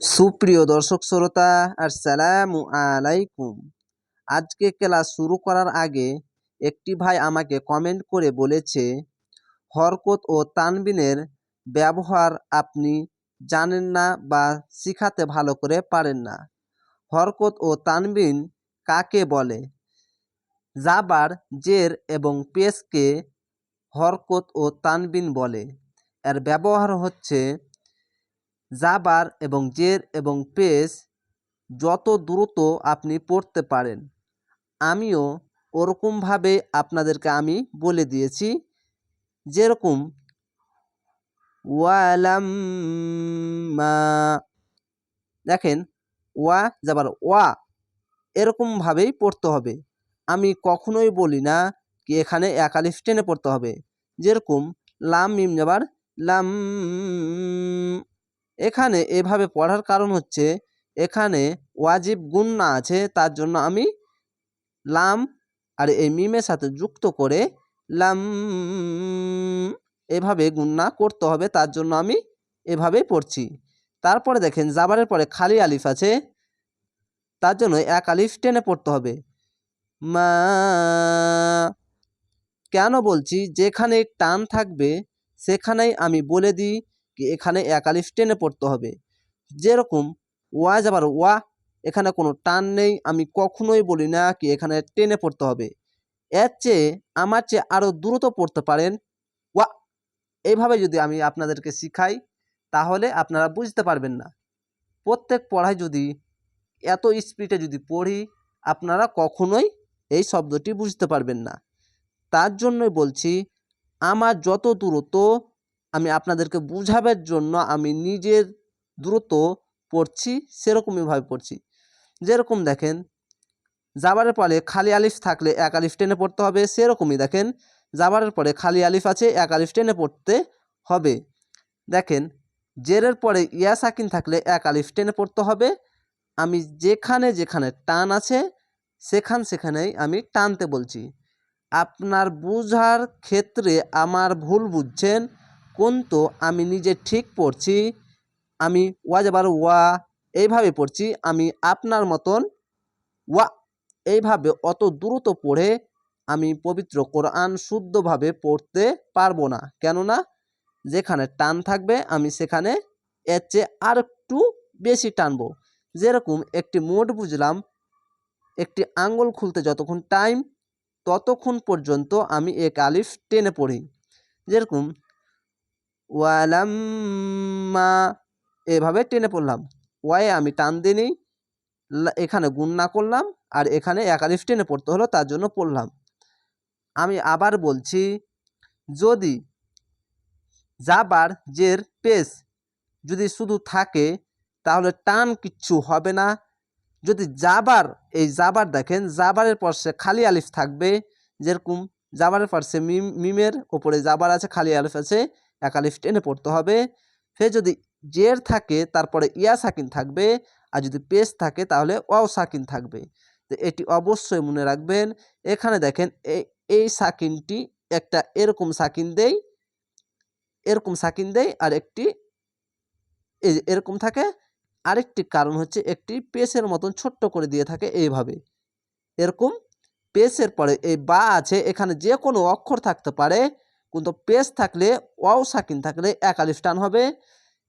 সুপ্রিয় দর্শক শ্রোতা, আসসালামু আলাইকুম। আজকে ক্লাস শুরু করার আগে একটি ভাই আমাকে কমেন্ট করে বলেছে, হরকত ও তানবিনের ব্যবহার আপনি জানেন না বা শিখাতে ভালো করে পারেন না। হরকত ও তানবিন কাকে বলে? জাবার জের এবং পেসকে হরকত ও তানবিন বলে। এর ব্যবহার হচ্ছে জাবার এবং জের এবং পেশ যত দ্রুত আপনি পড়তে পারেন। আমিও ওরকমভাবে আপনাদেরকে আমি বলে দিয়েছি যেরকম, ওয়ালাম্মা দেখেন, ওয়া যাবার ওয়া এরকমভাবেই পড়তে হবে। আমি কখনোই বলি না কি এখানে একালিফ টেনে পড়তে হবে। যেরকম লাম মিম যাবার লাম এখানে এভাবে পড়ার কারণ হচ্ছে এখানে ওয়াজিব গুন্না আছে, তার জন্য আমি লাম আর এই মিমের সাথে যুক্ত করে লাম এভাবে গুন্না করতে হবে, তার জন্য আমি এভাবেই পড়ছি। তারপরে দেখেন, জাবারের পরে খালি আলিফ আছে, তার জন্য এক আলিফ টেনে পড়তে হবে। মা কেন বলছি, যেখানে টান থাকবে সেখানেই আমি বলে দিই কি এখানে এক টেনে পড়তে হবে। যেরকম ওয়া যাবার ওয়া, এখানে কোনো টান নেই, আমি কখনোই বলি না কি এখানে টেনে পড়তে হবে। এর চেয়ে আমার চেয়ে আরও দ্রুত পড়তে পারেন ওয়া। এইভাবে যদি আমি আপনাদেরকে শিখাই, তাহলে আপনারা বুঝতে পারবেন না। প্রত্যেক পড়ায় যদি এত স্পিডে যদি পড়ি, আপনারা কখনোই এই শব্দটি বুঝতে পারবেন না। তার জন্যই বলছি, আমার যত দূরত্ব আমি আপনাদেরকে বুঝাবার জন্য আমি নিজের দ্রুত পড়ছি সেরকমইভাবে পড়ছি। যেরকম দেখেন জাবারের পরে খালি আলিফ থাকলে এক আলিফ টেনে পড়তে হবে, সেরকমই দেখেন জাবারের পরে খালি আলিফ আছে, এক আলিফ টেনে পড়তে হবে। দেখেন, জেরের পরে ইয়া সাকিন থাকলে এক আলিফ টেনে পড়তে হবে, আমি যেখানে যেখানে টান আছে, সেখান সেখানেই আমি টানতে বলছি। আপনার বুঝার ক্ষেত্রে আমার ভুল বুঝছেন কিন্তু আমি নিজে ঠিক পড়ছি, আমি ওয়া যাবার ওয়া এইভাবে পড়ছি, আমি আপনার মতন ওয়া এইভাবে অত দ্রুত পড়ে আমি পবিত্র কোরআন শুদ্ধভাবে পড়তে পারব না। কেননা যেখানে টান থাকবে আমি সেখানে এর চেয়ে আর একটু বেশি টানবো। যেরকম একটি মোট বুঝলাম, একটি আঙ্গুল খুলতে যতক্ষণ টাইম ততক্ষণ পর্যন্ত আমি এক আলিফ টেনে পড়ি। যেরকম ওয়ালাম্মা, এভাবে টেনে পড়লাম। ওয়াই আমি টান দিইনি এখানে গুণ না করলাম, আর এখানে একালিফ টেনে পড়তে হলো, তার জন্য পড়লাম। আমি আবার বলছি, যদি জাবার জের পেস যদি শুধু থাকে, তাহলে টান কিচ্ছু হবে না। যদি যাবার, এই জাবার দেখেন জাবারের পাশে খালি আলিফ থাকবে, যেরকম জাবারের পাশে মিম মিমের ওপরে জাবার আছে, খালি আলিফ আছে এক আলিফ টেনে পড়তে হবে। ফের যদি জের থাকে, তারপরে ইয়া সাকিন থাকবে। আর যদি পেস থাকে, তাহলে ওয়াও সাকিন থাকবে। তো এটি অবশ্যই মনে রাখবেন। এখানে দেখেন এই সাকিনটি একটা এরকম সাকিন দেই, এরকম সাকিন দেয় আর একটি এরকম থাকে। আরেকটি কারণ হচ্ছে, একটি পেসের মতন ছোট্ট করে দিয়ে থাকে এইভাবে। এরকম পেসের পরে এই বা আছে, এখানে যে কোনো অক্ষর থাকতে পারে। কিন্তু পেস থাকলে, ওয়াও সাকিন থাকলে একালিফ টান হবে।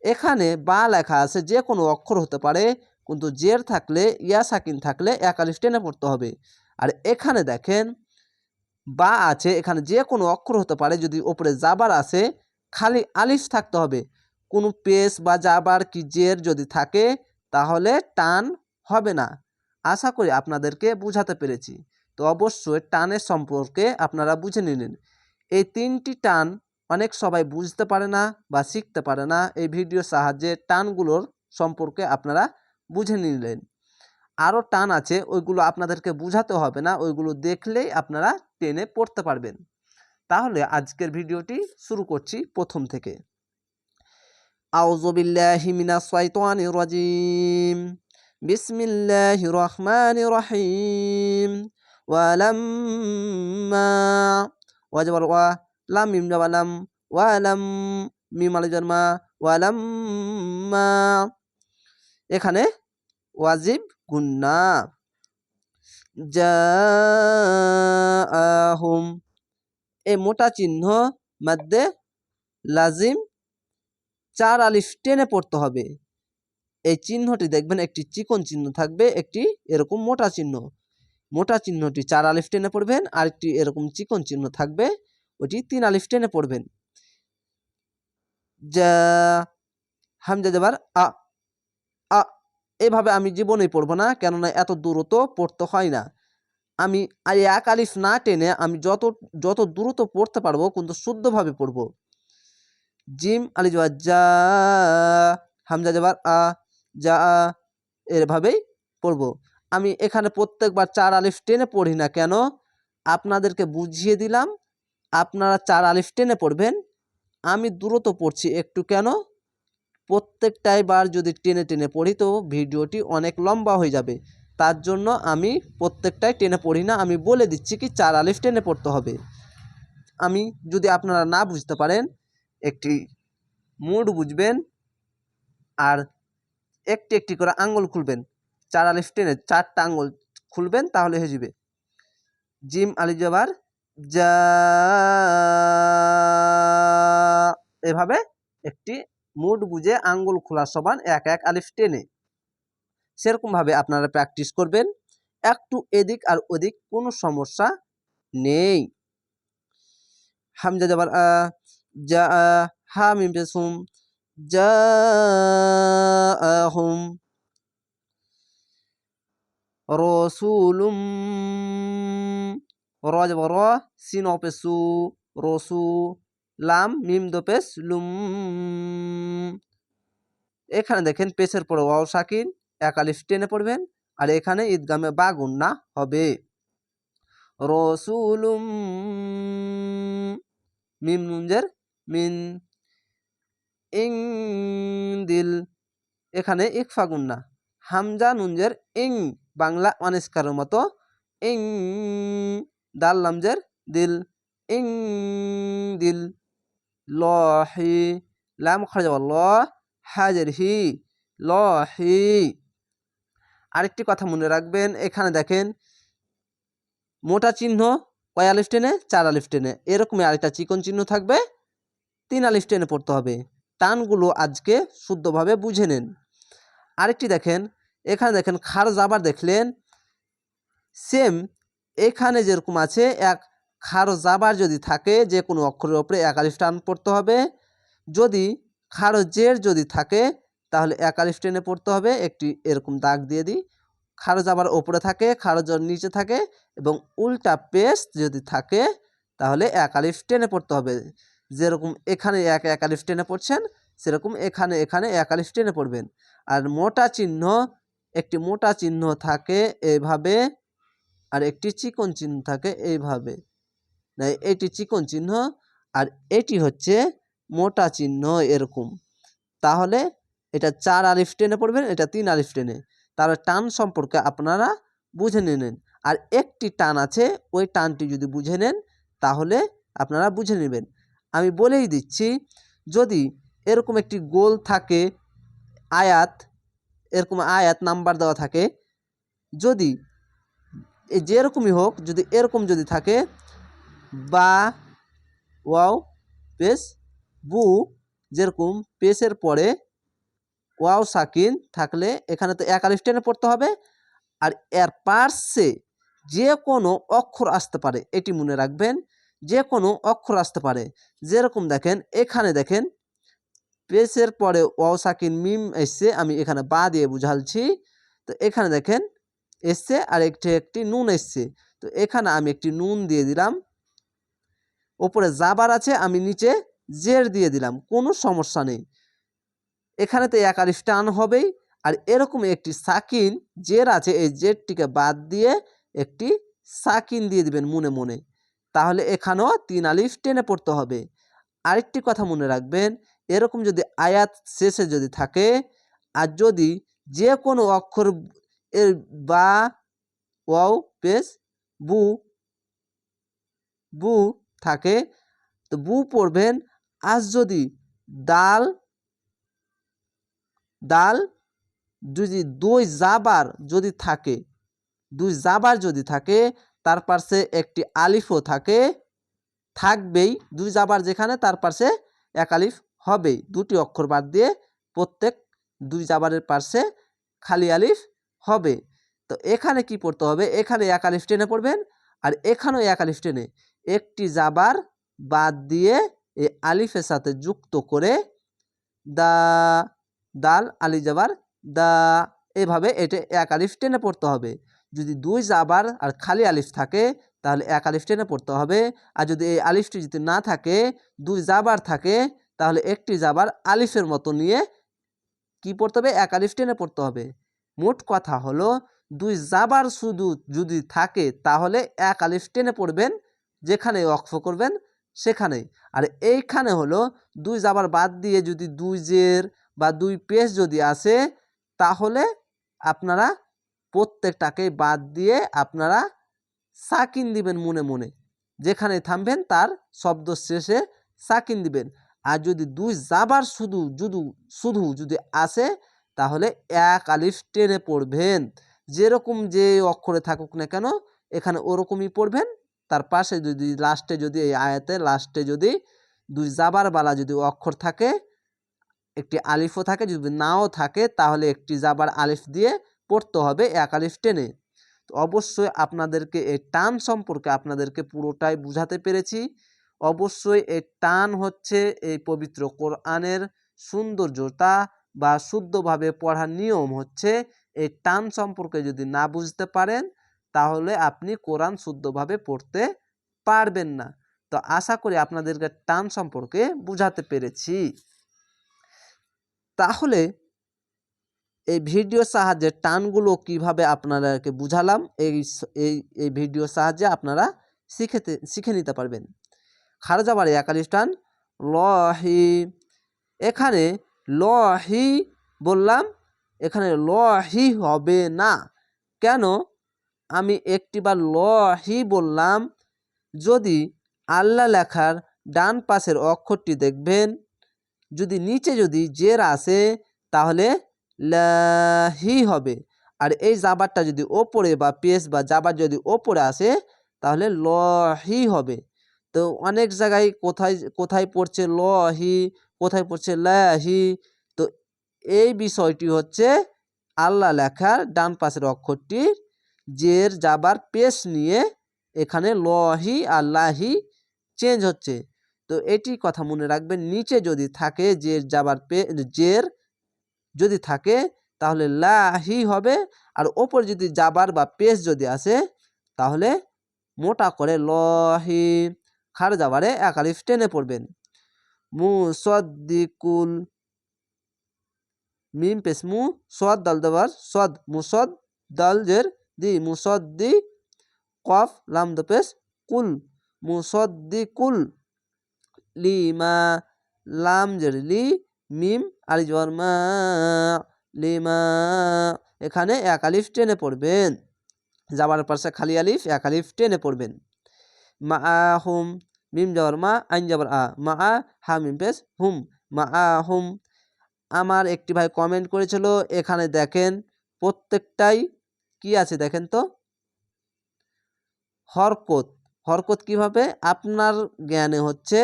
এখানে বা লেখা আছে যে কোনো অক্ষর হতে পারে, কিন্তু জের থাকলে, ইয়া সাকিন থাকলে একালিফ টেনে পড়তে হবে। আর এখানে দেখেন, বা আছে, এখানে যে কোনো অক্ষর হতে পারে, যদি ওপরে জাবার আছে, খালি আলিফ থাকতে হবে। কোনো পেস বা জাবার কি জের যদি থাকে, তাহলে টান হবে না। আশা করি আপনাদেরকে বুঝাতে পেরেছি। তো অবশ্যই টানের সম্পর্কে আপনারা বুঝে নিলেন। এই তিনটি টান অনেক সবাই বুঝতে পারে না বা শিখতে পারে না। এই ভিডিওর সাহায্যে টানগুলোর সম্পর্কে আপনারা বুঝে নিলেন। আরও টান আছে, ওইগুলো আপনাদেরকে বুঝাতে হবে না, ওইগুলো দেখলেই আপনারা টেনে পড়তে পারবেন। তাহলে আজকের ভিডিওটি শুরু করছি প্রথম থেকে। রাজিম। বিসমিল্লাহ রহমান রহিম। ওয়ালাম্মা ওয়াজবার ওয়া লাম মিম জাবালাম ওয়ালাম মিম আলি জন্মা ওয়ালাম্মা এখানে ওয়াজিব গুন্না। জাহুম এই মোটা চিহ্ন মধ্যে লাজিম। চার আলিফ টেনে পড়তে হবে। এই চিহ্নটি দেখবেন একটি চিকন চিহ্ন থাকবে, একটি এরকম মোটা চিহ্ন। মোটা চিহ্নটি চার আলিফ টেনে পড়বেন আর একটি এরকম চিকন চিহ্ন থাকবে, ওটি তিন আলিফ টেনে পড়বেন। যা, হামজা যাবার আ আ, এভাবে আমি জীবনেই পড়ব না, কেননা এত দ্রুত পড়তে হয় না। আমি আর এক আলিফ না টেনে আমি যত যত দ্রুত পড়তে পারব, কিন্তু শুদ্ধভাবে পড়ব। জিম আলি জবাব যা, হামজা যাবার আ, যা, এভাবেই পড়ব। আমি এখানে প্রত্যেকবার চার আলিফ টেনে পড়ি না কেন? আপনাদেরকে বুঝিয়ে দিলাম, আপনারা চার আলিফ টেনে পড়বেন। আমি দ্রুত পড়ছি একটু কেন? প্রত্যেকটাই বার যদি টেনে টেনে পড়ি তো ভিডিওটি অনেক লম্বা হয়ে যাবে। তার জন্য আমি প্রত্যেকটাই টেনে পড়ি না, আমি বলে দিচ্ছি কি চার আলিফ টেনে পড়তে হবে। আমি যদি আপনারা না বুঝতে পারেন, একটি মুড বুঝবেন আর একটি একটি করে আঙ্গুল খুলবেন। চার আলিফ টেনে চারটা আঙ্গুল খুলবেন, তাহলে হয়ে যাবে। জিম আলি জবার যা এভাবে একটি মুড বুঝে আঙ্গুল খোলা সমান এক এক আলিফ টেনে। সেরকমভাবে আপনারা প্র্যাকটিস করবেন। একটু এদিক আর ওদিক কোনো সমস্যা নেই। হামজা যাবার পেসুম যা হুম। রসুলুম, র যাব, র, সিন অপেসু রসু, লাম, মিম দোপেস লুম। এখানে দেখেন পেসের পরে ওয়াও সাকিন, এক আলিফ টেনে পড়বেন, আর এখানে ঈদগামে বা গুন্না হবে। রসুলুম, মিম নুনজের মিন। ইং দিল, এখানে ইকফা গুন্না, হামজা নুনজের ইং। বাংলা অনিস্কারের মতো। ইং দাল লামজের দিল। ইং দিল। ল হি লাম খরচ ল, হাজের হি ল হি আরেকটি কথা মনে রাখবেন, এখানে দেখেন, মোটা চিহ্ন কয় আলিফ টেনে চার আলিফ টেনে এরকমই আরেকটা চিকন চিহ্ন থাকবে তিন আলিফ টেনে পড়তে হবে। টানগুলো আজকে শুদ্ধভাবে বুঝে নেন। আরেকটি দেখেন এখানে দেখেন খার জাবার দেখলেন। সেম এখানে যেরকম আছে, এক খার জাবার যদি থাকে যে কোনো অক্ষরের ওপরে এক টান পড়তে হবে। যদি খার জের যদি থাকে, তাহলে এক আলিফ টেনে পড়তে হবে। একটি এরকম দাগ দিয়ে দিই। খারজ আবার ওপরে থাকে, খারজ নিচে থাকে এবং উল্টা পেস্ট যদি থাকে, তাহলে এক আলিফ টেনে পড়তে হবে। যেরকম এখানে এক এক আলিফ টেনে পড়ছেন, সেরকম এখানে এখানে এক টেনে পড়বেন। আর মোটা চিহ্ন একটি মোটা চিহ্ন থাকে এইভাবে আর একটি চিকন চিহ্ন থাকে এইভাবে এটি চিকন চিহ্ন আর এটি হচ্ছে মোটা চিহ্ন এরকম। তাহলে এটা চার আলিফ টেনে পড়বেন, এটা তিন আলিফ টেনে। তাহলে টান সম্পর্কে আপনারা বুঝে নেন আর একটি টান আছে, ওই টানটি যদি বুঝে নেন, তাহলে আপনারা বুঝে নেবেন। আমি বলেই দিচ্ছি, যদি এরকম একটি গোল থাকে আয়াত এরকম আয়াত নাম্বার দেওয়া থাকে। যদি যেরকমই হোক, যদি এরকম যদি থাকে, বা, ওয়াও পেস বু, যেরকম পেসের পরে ওয়াও সাকিন থাকলে এখানে তো এক আলিফ টেনে পড়তে হবে। আর এর পার্শ্বে যে কোনো অক্ষর আসতে পারে, এটি মনে রাখবেন যে কোনো অক্ষর আসতে পারে। যেরকম দেখেন, এখানে দেখেন পেসের পরে ওয়াও সাকিন মিম এসছে, আমি এখানে বা দিয়ে বুঝালছি। তো এখানে দেখেন, এসছে আর একটি একটি নুন এসছে। তো এখানে আমি একটি নুন দিয়ে দিলাম। ওপরে জাবার আছে, আমি নিচে জের দিয়ে দিলাম, কোনো সমস্যা নেই। এখানে তো এক আলিফ টান হবেই, আর এরকম একটি সাকিন জের আছে, এই জেরটিকে বাদ দিয়ে একটি সাকিন দিয়ে দিবেন মনে মনে। তাহলে এখানেও তিন আলিফ টেনে পড়তে হবে। আরেকটি কথা মনে রাখবেন এরকম যদি আয়াত শেষে যদি থাকে, আর যদি যে কোনো অক্ষর এর বা, ওয়াও পেস বু বু থাকে, তো বু পড়বেন। আজ যদি দাল দাল, যদি দুই জাবার যদি থাকে, দুই জাবার যদি থাকে, তার পাশে একটি আলিফও থাকে, থাকবেই দুই জাবার যেখানে, তার পাশে এক আলিফ হবেই। দুটি অক্ষর বাদ দিয়ে প্রত্যেক দুই জাবারের পাশে খালি আলিফ হবে তো এখানে কি পড়তে হবে? এখানে এক আলিফ টেনে পড়বেন আর এখানেও এক আলিফ টেনে। একটি জাবার বাদ দিয়ে এই আলিফের সাথে যুক্ত করে দা, দাল, আলি জাবার, দা, এভাবে এটা এক আলিফ টেনে পড়তে হবে। যদি দুই জাবার আর খালি আলিফ থাকে, তাহলে এক আলিফ টেনে পড়তে হবে। আর যদি এই আলিফটি যদি না থাকে, দুই জাবার থাকে তাহলে একটি জাবার আলিফের মতো নিয়ে কি পড়তে হবে? এক আলিফ টেনে পড়তে হবে। মোট কথা হলো, দুই জাবার শুধু যদি থাকে, তাহলে এক আলিফ টেনে পড়বেন, যেখানে অক্ষ করবেন সেখানেই। আর এইখানে হলো, দুই জাবার বাদ দিয়ে যদি দুই জের বা দুই পেশ যদি আসে, তাহলে আপনারা প্রত্যেকটাকে বাদ দিয়ে আপনারা সাকিন দিবেন মনে মনে। যেখানে থামবেন, তার শব্দ শেষে সাকিন দিবেন। আর যদি দুই যাবার শুধু শুধু শুধু যদি আসে, তাহলে এক আলিফ টেনে পড়বেন। যেরকম যে অক্ষরে থাকুক না কেন, এখানে ওরকমই পড়বেন। তার পাশে যদি লাস্টে যদি এই আয়াতে, লাস্টে যদি দুই জাবার বালা যদি অক্ষর থাকে, একটি আলিফও থাকে, যদি নাও থাকে, তাহলে একটি জাবার আলিফ দিয়ে পড়তে হবে এক আলিফ টেনে। তো অবশ্যই আপনাদেরকে এই টান সম্পর্কে আপনাদেরকে পুরোটাই বুঝাতে পেরেছি। অবশ্যই এই টান হচ্ছে এই পবিত্র কোরআনের সৌন্দর্যতা বা শুদ্ধভাবে পড়ার নিয়ম হচ্ছে এই টান সম্পর্কে যদি না বুঝতে পারেন, তাহলে আপনি কোরআন শুদ্ধভাবে পড়তে পারবেন না। তো আশা করি আপনাদেরকে টান সম্পর্কে বুঝাতে পেরেছি। তাহলে এই ভিডিওর সাহায্যে টানগুলো কীভাবে আপনাদেরকে বুঝালাম এই এই ভিডিওর সাহায্যে আপনারা শিখেতে, শিখে নিতে পারবেন। খারজা বাড়ি একালিশ টান লহি। এখানে লহি বললাম, এখানে লহি হবে না। কেন? আমি একটিবার লহি বললাম, যদি আল্লাহ লেখার ডান পাশের অক্ষরটি দেখবেন, যদি নিচে যদি জের আসে, তাহলে লাহি হবে। আর এই জাবারটা যদি ওপরে বা পেস বা জাবার যদি ওপরে আসে, তাহলে লহি হবে। তো অনেক জায়গায় কোথায় কোথায় পড়ছে লহি কোথায় পড়ছে লাহি তো এই বিষয়টি হচ্ছে আল্লাহ লেখার ডান পাশের অক্ষরটির জের যাবার পেশ নিয়ে এখানে লহি আর লাহি চেঞ্জ হচ্ছে। তো এটি কথা মনে রাখবেন, নিচে যদি থাকে জের যাবার পে, জের যদি থাকে তাহলে লাহি হবে আর ওপর যদি যাবার বা পেশ যদি আসে তাহলে মোটা করে লহি খার জাবারে একালিফ টেনে পড়বেন। মু মুসদ্দিকুল মিম পেশ মু সদ দাল দেবার সদ মুসদ দাল জের দি মুসদ্দি কফ লাম দ পেশ কুল মুসদ্দিকুল লিমা লাম জের লি মিম আলি জবর মা লিমা এখানে এক আলিফ টেনে পড়বেন। যাবার পাশে খালি আলিফ এক আলিফ টেনে পড়বেন। মা হুম মিম যাবার মা আইন যাবার আ মা আ হা মিম পেস হুম মা আ হুম আমার একটি ভাই কমেন্ট করেছিল, এখানে দেখেন প্রত্যেকটাই কি আছে দেখেন তো? হরকত। হরকত কীভাবে? আপনার জ্ঞানে হচ্ছে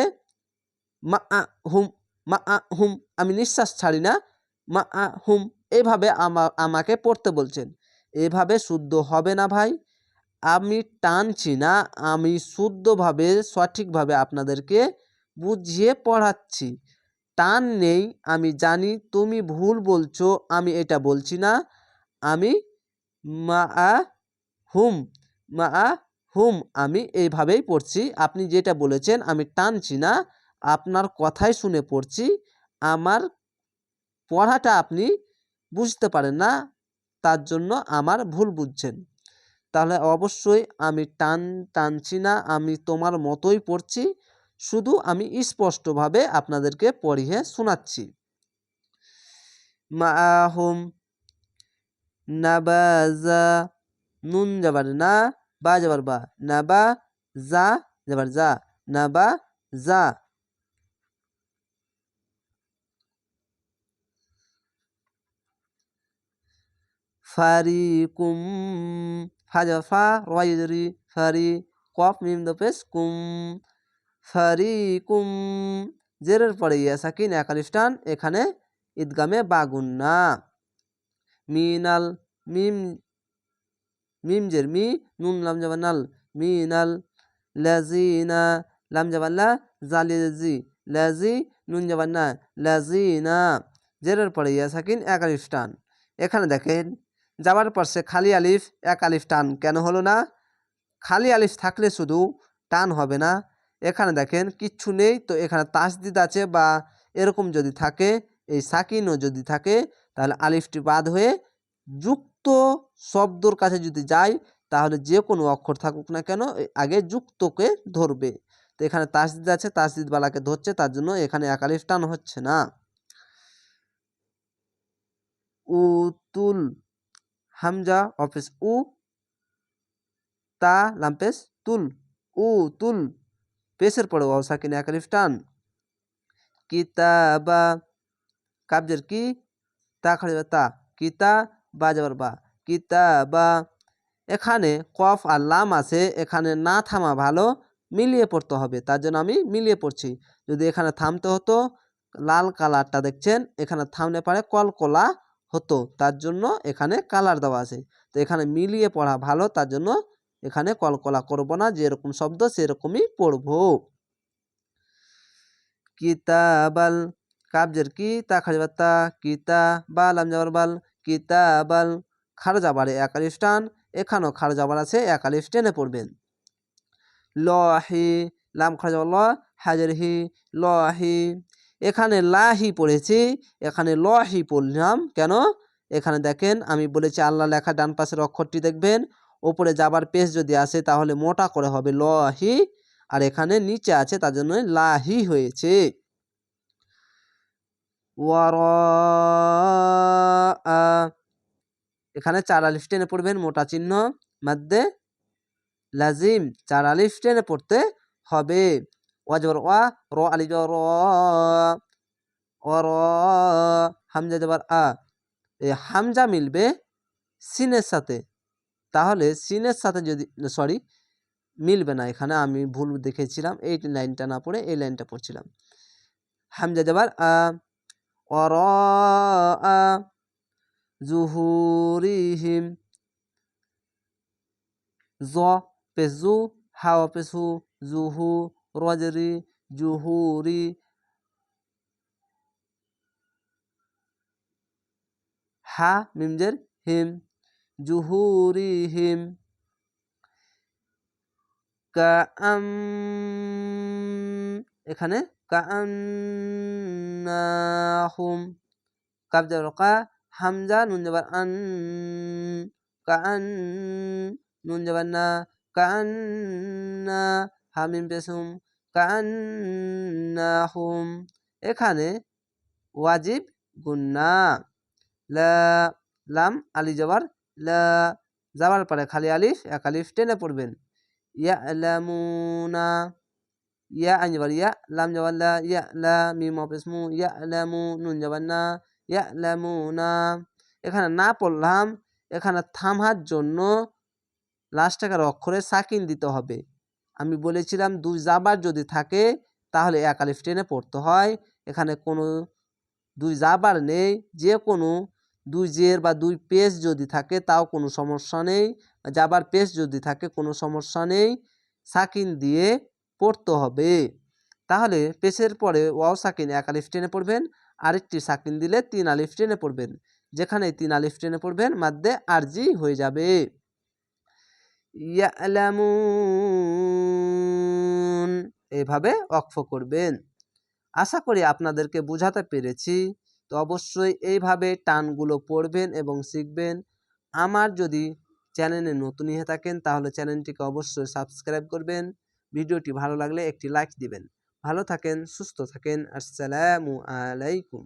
মা আ হুম মা আ হুম আমি নিঃশ্বাস ছাড়ি না। মা আ হুম এভাবে আমা, আমাকে পড়তে বলছেন। এভাবে শুদ্ধ হবে না ভাই। আমি টানছি না, আমি শুদ্ধভাবে, সঠিকভাবে আপনাদেরকে বুঝিয়ে পড়াচ্ছি। টান নেই, আমি জানি, তুমি ভুল বলছো, আমি এটা বলছি না। আমি মা আ হুম মা আ হুম, আমি এইভাবেই পড়ছি। আপনি যেটা বলেছেন, আমি টানছি না, আপনার কথাই শুনে পড়ছি। আমার পড়াটা আপনি বুঝতে পারেন না, তার জন্য আমার ভুল বুঝছেন। তাহলে অবশ্যই আমি টান টানছি না, আমি তোমার মতোই পড়ছি। শুধু আমি স্পষ্টভাবে আপনাদেরকে পড়িয়ে শোনাচ্ছি। মা মাহুম নাবাজা নুন যাবার না, বা যাবার বা নাবা যা যাবার যা নাবা যা। ফারিকুম ফাজা ফা রয়রি ফারি কফ মিম দপেস কুম ফারিকুম জেরের পরে ইয়া সাকিন একালিফটান এখানে ঈদগামে বাগুন্না মিনাল, মিম মিম জের, মি, নুন, লাম যাবা নাল মিনাল, লাজিনা, লাম যাবা লা, জালিজি, লাজি, নুন যাবা না লাজিনা। জেরের পরে ইয়া সাকিন এক আলিফ এখানে দেখেন যাবার পর সে খালি আলিফ, এক আলিফ টান। কেন হলো না? খালি আলিফ থাকলে শুধু টান হবে না। এখানে দেখেন, কিচ্ছু নেই, তো এখানে তাসদিদ আছে বা এরকম যদি থাকে, এই সাকিনও যদি থাকে, তাহলে আলিফটি বাদ হয়ে যুক্ত শব্দর কাছে যদি যায়, তাহলে যে কোনো অক্ষর থাকুক না কেন আগে যুক্তকে ধরবে। তো এখানে তাসদিদ আছে, তাসদিদ বালাকে ধরছে, তার জন্য এখানে একালিফ টান হচ্ছে না। উতুল হামজা অফিস উ তা লাম্পেস তুল উ তুল পেশের পরে ওয়াও সাকিন একালিফ টান কিতাবা কাবজের কি তা খাড়ি তা কিতা বা যাবার বা কিতাবা এখানে কফ আর লাম আছে এখানে না থামা ভালো মিলিয়ে পড়তে হবে তার জন্য আমি মিলিয়ে পড়ছি যদি এখানে থামতে হতো লাল কালারটা দেখছেন এখানে থামলে পারে কলকলা হতো, তার জন্য এখানে কালার দেওয়া আছে। তো এখানে মিলিয়ে পড়া ভালো, তার জন্য এখানে কলকলা করব না, যেরকম শব্দ সেরকমই পড়ব। কিতাবাল কাবজের কি তা খারিবাত্তা কিতা বাল আমজাবার বাল, কিতাবাল, খারজাবারে একালিফ টান, এখানেও খারজাবার আছে একালিফ টেনে পড়বেন। লহি লাম, খারজাবার ল, হাজার হি লহি এখানে লাহি পড়েছি, এখানে লহি পড়লাম, কেন? এখানে দেখেন, আমি বলেছি আল্লাহ লেখা ডান পাশের অক্ষরটি দেখবেন, ওপরে যাবার পেশ যদি আসে তাহলে মোটা করে হবে লহি, আর এখানে নিচে আছে তার জন্য লাহি হয়েছে। এখানে চার আলিফ টেনে পড়বেন, মোটা চিহ্ন, মাদ্দে, লাজিম, চার আলিফ টেনে পড়তে হবে। ওয়াজবর ওয়া র আলি র র হামজা জবর আ এই হামজা মিলবে সিনের সাথে। তাহলে সিনের সাথে যদি সরি মিলবে না এখানে আমি ভুল দেখেছিলাম। এই লাইনটা না পড়ে এই লাইনটা পড়ছিলাম। হামজা জবার আ অর জুহুরিহিম জ পেজু হাওয়া পেসু জুহু রজরি জুহুরি, হা, মিমজের হিম জুহুরিহিম কাআম, এখানে কাআন্নাহুম কাব কা, হামজা, নুন যাবার আন, কাআন, নুন যাবার না, কাআন্না হামিম পেসুম কাআন্নাহুম এখানে ওয়াজিব, গুন্না, লা, লাম, আলি যাবার লা, যাবার পরে খালি আলিফ, এক আলিফ টেনে পড়বেন। ইয়া লামুনা ইয়া, আইন যাবার ইয়া, লাম যাবার লা, ইয়া, লা, মিম অপেসমু ইয়া লামু নুন যাবার না ইয়া লামুনা এখানে না পড়লাম, এখানে থামার জন্য লাস্ট টাকার অক্ষরে সাকিন দিতে হবে। আমি বলেছিলাম দুই জাবার যদি থাকে, তাহলে এক আলিফ টেনে পড়তে হয়। এখানে কোনো দুই জাবার নেই, যে কোনো দুই জের বা দুই পেজ যদি থাকে, তাও কোনো সমস্যা নেই। যাবার পেজ যদি থাকে, কোনো সমস্যা নেই। সাকিন দিয়ে পড়তে হবে। তাহলে পেশের পরে ওয়াও সাকিন এক আলিফ টেনে পড়বেন, আরেকটি সাকিন দিলে তিন আলিফ টেনে পড়বেন। যেখানে তিন আলিফ টেনে পড়বেন মাদ্দে আরজি হয়ে যাবে। ইয়ালামুন। এভাবে অক্ষ করবেন। আশা করি আপনাদেরকে বোঝাতে পেরেছি। তো অবশ্যই এইভাবে টানগুলো পড়বেন এবং শিখবেন। আমার যদি চ্যানেলে নতুন হয়ে থাকেন, তাহলে চ্যানেলটিকে অবশ্যই সাবস্ক্রাইব করবেন। ভিডিওটি ভালো লাগলে একটি লাইক দিবেন। ভালো থাকেন, সুস্থ থাকেন। আসসালামু আলাইকুম।